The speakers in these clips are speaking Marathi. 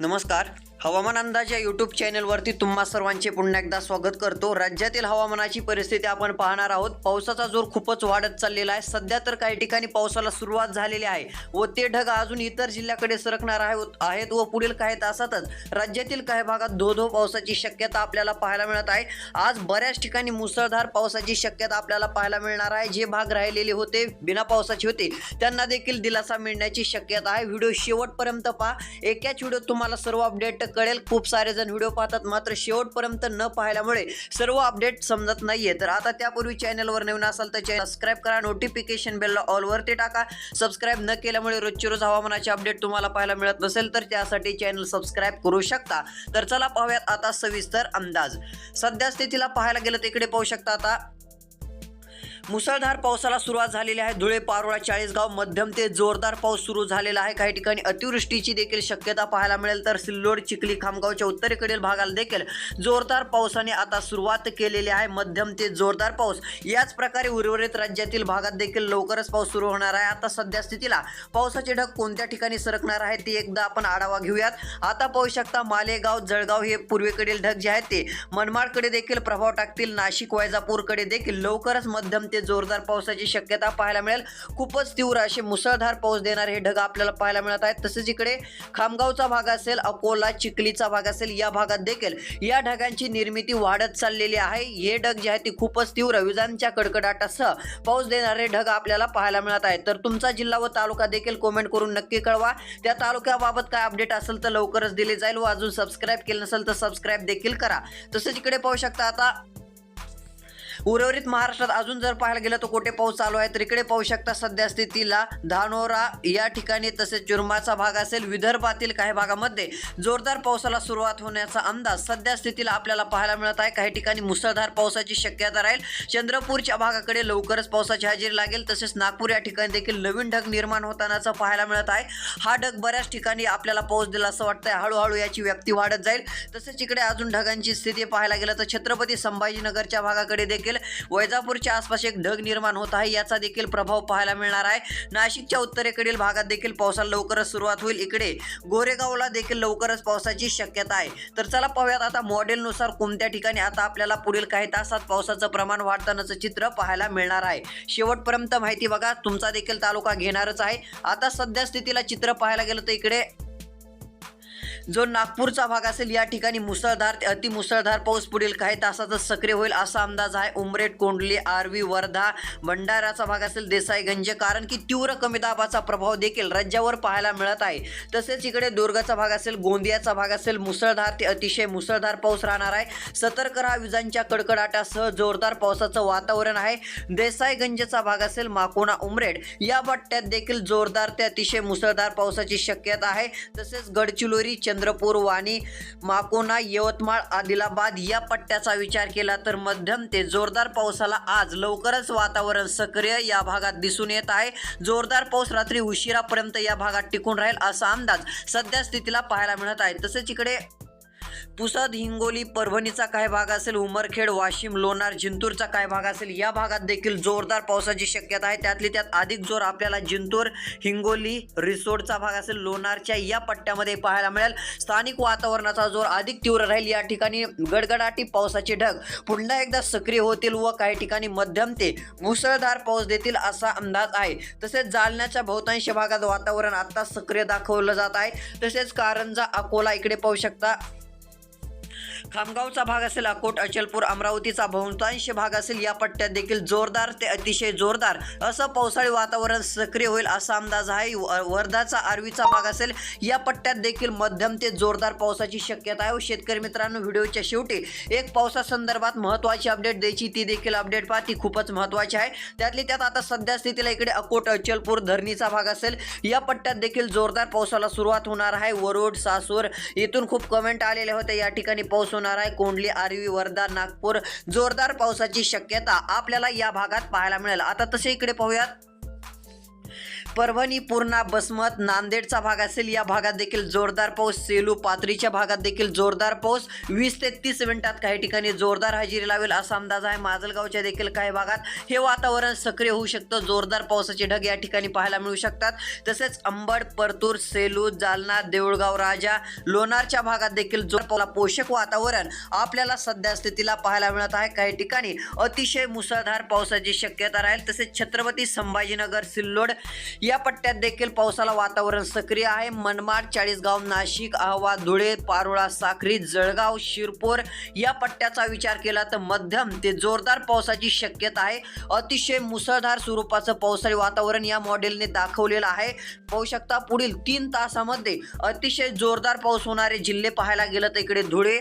नमस्कार. हवामान अंदाज या यूट्यूब चॅनलवरती तुम्हा सर्वांचे पुन्हा एकदा स्वागत करतो. राज्यातील हवामानाची परिस्थिती आपण पाहणार आहोत. पावसाचा जोर खूपच वाढत चाललेला आहे. सध्या तर काही ठिकाणी पावसाला सुरुवात झालेली आहे व ते ढग अजून इतर जिल्ह्याकडे सरकणार आहे- आहेत व पुढील काही तासातच राज्यातील काही भागात धो धो पावसाची शक्यता आपल्याला पाहायला मिळत आहे. आज बऱ्याच ठिकाणी मुसळधार पावसाची शक्यता आपल्याला पाहायला मिळणार आहे. जे भाग राहिलेले होते बिना पावसाचे होते त्यांना देखील दिलासा मिळण्याची शक्यता आहे. व्हिडिओ शेवटपर्यंत पहा. एकाच व्हिडिओ तुम्हाला सर्व अपडेट कळेल. खूप सारे जण व्हिडिओ पाहतात मात्र शेवटपर्यंत न पाहिल्यामुळे सर्व अपडेट समजत नाहीये. तर आता त्यापूर्वी चॅनलवर नवीन असाल तर चॅनल सबस्क्राईब करा. नोटिफिकेशन बेलला ऑलवरती टाका. सबस्क्राईब न केल्यामुळे रोजचे रोज हवामानाचे अपडेट तुम्हाला पाहायला मिळत नसेल तर त्यासाठी चॅनल सबस्क्राईब करू शकता. तर चला पाहूयात आता सविस्तर अंदाज. सध्या स्थितीला पाहायला गेलं तर इकडे पाहू शकता आता. मुसळधार पावसाला सुरुवात झालेली आहे. धुळे पारोळा चाळीसगाव मध्यम ते जोरदार पाऊस सुरू झालेला आहे. काही ठिकाणी अतिवृष्टीची देखील शक्यता पाहायला मिळेल. तर सिल्लोड चिखली खामगावच्या उत्तरेकडील भागाला देखील जोरदार पावसाने आता सुरुवात केलेली आहे. मध्यम ते जोरदार पाऊस. याच प्रकारे उर्वरित राज्यातील भागात देखील लवकरच पाऊस सुरू होणार आहे. आता सध्या स्थितीला पावसाचे ढग कोणत्या ठिकाणी सरकणार आहे ते एकदा आपण आढावा घेऊयात. आता पाहू शकता मालेगाव जळगाव हे पूर्वेकडील ढग जे आहेत ते. मनमाडकडे देखील प्रभाव टाकतील. नाशिक वैजापूरकडे देखील लवकरच मध्यम ते जोरदार पावसाची शक्यता पाहायला मिळेल. खूपच तीव्र असे मुसळधार पाऊस देणारे हे ढग आपल्याला पाहायला मिळत आहेत. तसेच इकडे खामगावचा भाग असेल अकोला चिखलीचा भाग असेल या भागात देखील या ढगांची निर्मिती वाढत चाललेली आहे. हे ढग जे आहे ते खूपच तीव्र विजांच्या कडकडाटासह पाऊस देणारे ढग आपल्याला पाहायला मिळत आहेत. तर तुमचा जिल्हा व तालुका देखील कमेंट करून नक्की कळवा. त्या तालुक्याबाबत काय अपडेट असेल तर लवकरच दिले जाईल व अजून सबस्क्राईब केलं नसेल तर सबस्क्राईब देखील करा. तसेच इकडे पाहू शकता आता उर्वरित महाराष्ट्रात अजून जर पाहायला गेलं तर कुठे पाऊस चालू आहे? तर इकडे पाहू शकता सध्या स्थितीला धानोरा या ठिकाणी तसेच चुरमाचा भाग असेल विदर्भातील काही भागामध्ये जोरदार पावसाला सुरुवात होण्याचा अंदाज सध्या स्थितीला आपल्याला पाहायला मिळत आहे. काही ठिकाणी मुसळधार पावसाची शक्यता राहील. चंद्रपूरच्या भागाकडे लवकरच पावसाची हजेरी लागेल. तसेच नागपूर या ठिकाणी देखील नवीन ढग निर्माण होतानाचा पाहायला मिळत आहे. हा ढग बऱ्याच ठिकाणी आपल्याला पाऊस दिला असं वाटतंय. हळूहळू याची व्याप्ती वाढत जाईल. तसेच इकडे अजून ढगांची स्थिती पाहायला गेलं तर छत्रपती संभाजीनगरच्या भागाकडे देखील वैजापूरच्या आसपास एक ढग निर्माण होत आहे. याचा देखील प्रभाव पाहायला मिळणार आहे. नाशिकच्या उत्तरेकडील भागात देखील पावसाला लवकरच सुरुवात होईल. इकडे गोरेगावला देखील लवकरच पावसाची शक्यता आहे. तर चला पाहूयात आता मॉडेलनुसार कोणत्या ठिकाणी आता आपल्याला पुढील काही तासात पावसाचं प्रमाण वाढतानाचं चित्र पाहायला मिळणार आहे. शेवटपर्यंत माहिती बघा. तुमचा देखील तालुका घेणारच आहे. आता सध्या स्थितीला चित्र पाहायला गेलं तर इकडे जो नागपूरचा भाग असेल या ठिकाणी मुसळधार ते अतिमुसळधार पाऊस पुढील काही तासातच सक्रिय होईल असा अंदाज आहे उमरेट कोंडली आर्वी वर्धा भंडाराचा भाग असेल देसाईगंज. कारण की तीव्र कमी दाबाचा प्रभाव देखील राज्यावर पाहायला मिळत आहे. तसेच इकडे दुर्गाचा भाग असेल गोंदियाचा भाग असेल मुसळधार ते अतिशय मुसळधार पाऊस राहणार आहे. सतर्क राहा विजांच्या कडकडाटासह जोरदार पावसाचं वातावरण आहे. देसाईगंजचा भाग असेल माकोना उमरेड. या पट्ट्यात देखील जोरदार ते अतिशय मुसळधार पावसाची शक्यता आहे. तसेच गडचिरोली चंद्रपूर वाणी माकोना यवतमाळ आदिलाबाद या पट्ट्याचा विचार केला तर मध्यम ते जोरदार पावसाला आज लवकरच वातावरण सक्रिय या भागात दिसून येत आहे. जोरदार पाऊस रात्री उशिरापर्यंत या भागात टिकून राहील असा अंदाज सध्या स्थितीला पाहायला मिळत आहे. तसेच इकडे पुसद हिंगोली परभणीचा काही भाग असेल उमरखेड वाशिम लोणार जिंतूरचा काही भाग असेल या भागात देखील जोरदार पावसाची शक्यता आहे. त्यातली त्यात अधिक जोर आपल्याला जिंतूर हिंगोली रिसोडचा भाग असेल लोणारच्या या पट्ट्यामध्ये पाहायला मिळेल. स्थानिक वातावरणाचा जोर अधिक तीव्र राहील. या ठिकाणी गडगडाटी पावसाचे ढग पुन्हा एकदा सक्रिय होतील व काही ठिकाणी मध्यम ते मुसळधार पाऊस देतील असा अंदाज आहे. तसेच जालन्याच्या बहुतांश भागात वातावरण आता सक्रिय दाखवलं जात आहे. तसेच कारंजा अकोला इकडे पाहू शकता. खामगावचा भाग असेल अकोट अचलपूर अमरावतीचा बहुतांश भाग असेल या पट्ट्यात देखील जोरदार ते अतिशय जोरदार असं पावसाळी वातावरण सक्रिय होईल असा अंदाज आहे. व- वर्धाचा आर्वीचा भाग असेल या पट्ट्यात देखील मध्यम ते जोरदार पावसाची शक्यता आहे. व शेतकरी मित्रांनो व्हिडिओच्या शेवटी एक पावसासंदर्भात महत्त्वाची अपडेट द्यायची ती देखील अपडेट पहा. ती खूपच महत्त्वाची आहे. त्यातली त्यात आता सध्या स्थितीला इकडे अकोट अचलपूर धरणीचा भाग असेल. या पट्ट्यात देखील जोरदार पावसाला सुरुवात होणार आहे. वरोड सासूर इथून खूप कमेंट आलेले होते. या ठिकाणी पाऊस होणार आहे. कोंडली आर्वी वर्धा नागपूर जोरदार पावसाची शक्यता आपल्याला या भागात पाहायला मिळेल. आता तसे इकडे पाहूयात. परभणी पूर्णा बसमत नांदेडचा भाग असेल या भागात देखील जोरदार पाऊस. सेलू पाथरीच्या भागात देखील जोरदार पाऊस. वीस ते तीस मिनिटात काही ठिकाणी जोरदार हजेरी लावेल असा अंदाज आहे. माजलगावच्या देखील काही भागात हे वातावरण सक्रिय होऊ शकतं. जोरदार पावसाचे ढग या ठिकाणी पाहायला मिळू शकतात. तसेच अंबड परतूर सेलू जालना देऊळगाव राजा लोणारच्या भागात देखील जोर पोषक वातावरण आपल्याला सध्या स्थितीला पाहायला मिळत आहे. काही ठिकाणी अतिशय मुसळधार पावसाची शक्यता राहील. तसेच छत्रपती संभाजीनगर सिल्लोड या पट्ट्यात देखील पावसाला वातावरण सक्रिय आहे. मनमाड चाळीसगाव नाशिक आहवा धुळे पारोळा साक्री जळगाव शिरपूर या पट्ट्याचा विचार केला तर मध्यम ते जोरदार पावसाची शक्यता आहे. अतिशय मुसळधार स्वरूपाचं पावसाळी वातावरण या मॉडेलने दाखवलेलं आहे. पाहू शकता पुढील तीन तासामध्ये अतिशय जोरदार पाऊस होणारे जिल्हे पाहायला गेलं तर इकडे धुळे.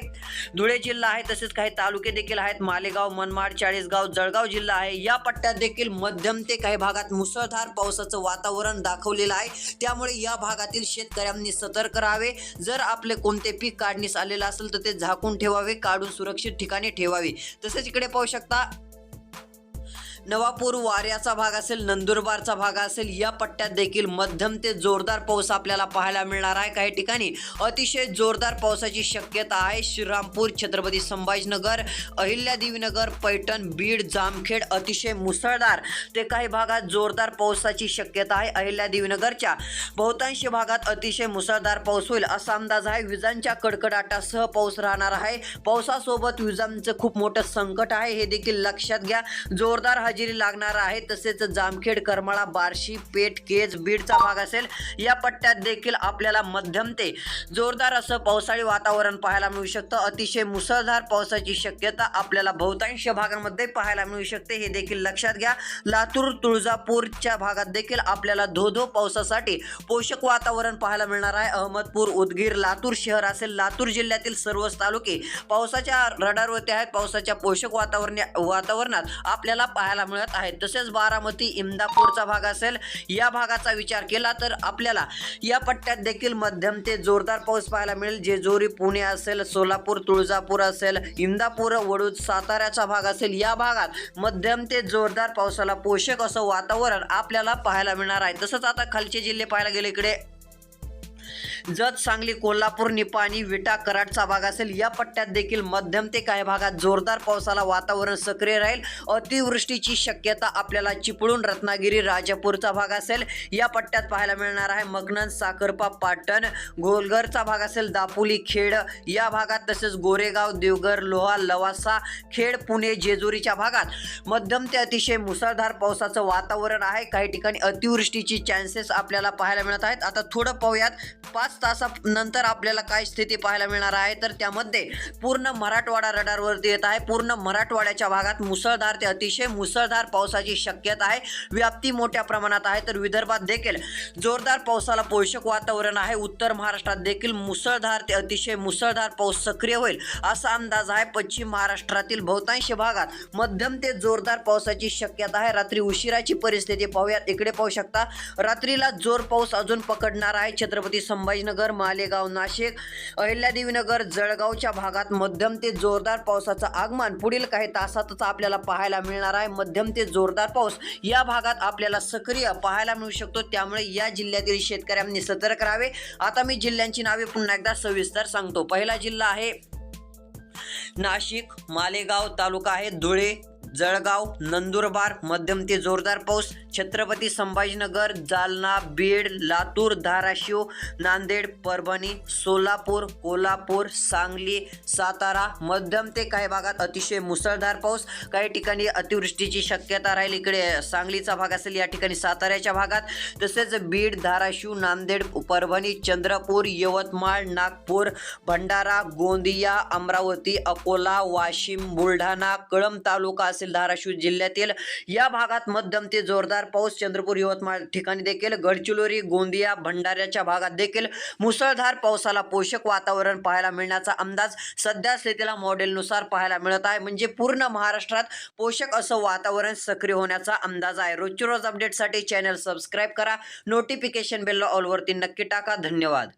धुळे जिल्हा आहे तसेच काही तालुके देखील आहेत. मालेगाव मनमाड चाळीसगाव जळगाव जिल्हा आहे. या पट्ट्यात देखील मध्यम ते काही भागात मुसळधार पावसाचं वातावरण दाखवलेलं आहे. त्यामुळे या भागातील शेतकऱ्यांनी सतर्क राहावे. जर आपले कोणते पीक काढणीस आलेलं असेल तर ते झाकून ठेवावे काढून सुरक्षित ठिकाणी ठेवावे. तसेच इकडे पाहू शकता नवापूर वाऱ्याचा भाग असेल नंदुरबारचा भाग असेल या पट्ट्यात देखील मध्यम ते जोरदार पाऊस आपल्याला पाहायला मिळणार आहे. काही ठिकाणी अतिशय जोरदार पावसाची शक्यता आहे. श्रीरामपूर छत्रपती संभाजीनगर अहिल्यादेवीनगर पैठण बीड जामखेड अतिशय मुसळधार ते काही भागात जोरदार पावसाची शक्यता आहे. अहिल्यादेवीनगरच्या बहुतांश भागात अतिशय मुसळधार पाऊस होईल असा अंदाज आहे. विजांच्या कडकडाटासह पाऊस राहणार आहे. पावसासोबत विजांचं खूप मोठं संकट आहे. हे देखील लक्षात घ्या. जोरदार हजेरी लागणार आहे तसेच जामखेड करमाळा बार्शी पेठ केज बीडचा भाग असेल या पट्ट्यात देखील आपल्याला मध्यम ते जोरदार असं पावसाळी वातावरण पाहायला मिळू शकतं. अतिशय मुसळधार पावसाची शक्यता आपल्याला बहुतांश भागांमध्ये पाहायला मिळू शकते. हे देखील लक्षात घ्या. लातूर तुळजापूरच्या भागात देखील आपल्याला धो धो पावसासाठी पोषक वातावरण पाहायला मिळणार आहे. अहमदपूर उदगीर लातूर शहर असेल लातूर जिल्ह्यातील सर्वच तालुके पावसाच्या रडारवरती आहेत. पावसाच्या पोषक वातावरण वातावरणात आपल्याला पाहायला मिळत आहेत तसेच बारामती इंदापूरचा भाग असेल या भागाचा विचार केला तर आपल्याला या पट्ट्यात देखील मध्यम ते जोरदार पाऊस पाहायला मिळेल. जेजुरी पुणे असेल सोलापूर तुळजापूर असेल इंदापूर वडूद साताऱ्याचा भाग असेल या भागात मध्यम ते जोरदार पावसाला पोषक असं वातावरण आपल्याला पाहायला मिळणार आहे. तसंच आता खालचे जिल्हे पाहायला गेले इकडे. जत सांगली कोल्हापूर निपाणी विटा कराडचा भाग असेल. या पट्ट्यात देखील मध्यम ते काही भागात जोरदार पावसाला वातावरण सक्रिय राहील. अतिवृष्टीची शक्यता आपल्याला चिपळूण रत्नागिरी राजापूरचा भाग असेल. या पट्ट्यात पाहायला मिळणार आहे मगनन साखरपा पाटण गोलघरचा भाग असेल. दापोली खेड या भागात तसेच गोरेगाव देवघर लोहा लवासा खेड पुणे जेजुरीच्या भागात मध्यम ते अतिशय मुसळधार पावसाचं वातावरण आहे. काही ठिकाणी अतिवृष्टीची चान्सेस आपल्याला पाहायला मिळत आहेत. आता थोडं पाहूयात पाच तासानंतर आपल्याला काय स्थिती पाहायला मिळणार आहे? तर त्यामध्ये पूर्ण मराठवाडा रडारवरती येत आहे. पूर्ण मराठवाड्याच्या भागात मुसळधार ते अतिशय मुसळधार पावसाची शक्यता आहे. व्याप्ती मोठ्या प्रमाणात आहे. तर विदर्भात देखील जोरदार पावसाला पोषक वातावरण आहे. उत्तर महाराष्ट्रात देखील मुसळधार ते अतिशय मुसळधार पाऊस सक्रिय होईल असा अंदाज आहे. पश्चिम महाराष्ट्रातील बहुतांश भागात मध्यम ते जोरदार पावसाची शक्यता आहे. रात्री उशिराची परिस्थिती पाहूयात. इकडे पाहू शकता रात्रीला जोर पाऊस अजून पकडणार आहे. छत्रपती संभाजीनगर मालेगाव नाशिक अहिल्यादेवीनगर जळगावच्या भागात मध्यम ते जोरदार पावसाचं आगमन. पुढील काही तासातच आपल्याला पाहायला मिळणार आहे. मध्यम ते जोरदार पाऊस या भागात आपल्याला सक्रिय पाहायला मिळू शकतो. त्यामुळे या जिल्ह्यातील शेतकऱ्यांनी सतर्क राहावे. आता मी जिल्ह्यांची नावे पुन्हा एकदा सविस्तर सांगतो. पहिला जिल्हा आहे नाशिक मालेगाव तालुका आहे धुळे जळगाव नंदुरबार मध्यम ते जोरदार पाऊस छत्रपती संभाजीनगर जालना बीड लातूर धाराशिव नांदेड परभणी सोलापूर कोल्हापूर सांगली सातारा मध्यम ते काही भागात अतिशय मुसळधार पाऊस. काही ठिकाणी अतिवृष्टीची शक्यता राहील इकडे. सांगलीचा भाग असेल या ठिकाणी साताऱ्याच्या भागात. तसेच बीड धाराशिव नांदेड परभणी चंद्रपूर यवतमाळ नागपूर भंडारा गोंदिया अमरावती अकोला वाशिम बुलढाणा कळंब तालुका असेल धाराशिव जिल्ह्यातील या भागात मध्यम ते जोरदार पाऊस चंद्रपूर यवतमाळ ठिकाणी देखील गडचिरोली गोंदिया भंडाऱ्याच्या भागात देखील मुसळधार पावसाला पोषक वातावरण पाहायला मिळण्याचा अंदाज सध्या स्थितीला मॉडेलनुसार पाहायला मिळत आहे. म्हणजे पूर्ण महाराष्ट्रात पोषक असं वातावरण सक्रिय होण्याचा अंदाज आहे. रोजची रोज अपडेटसाठी चॅनल सबस्क्राईब करा. नोटिफिकेशन बेल ऑलवरती नक्की टाका. धन्यवाद.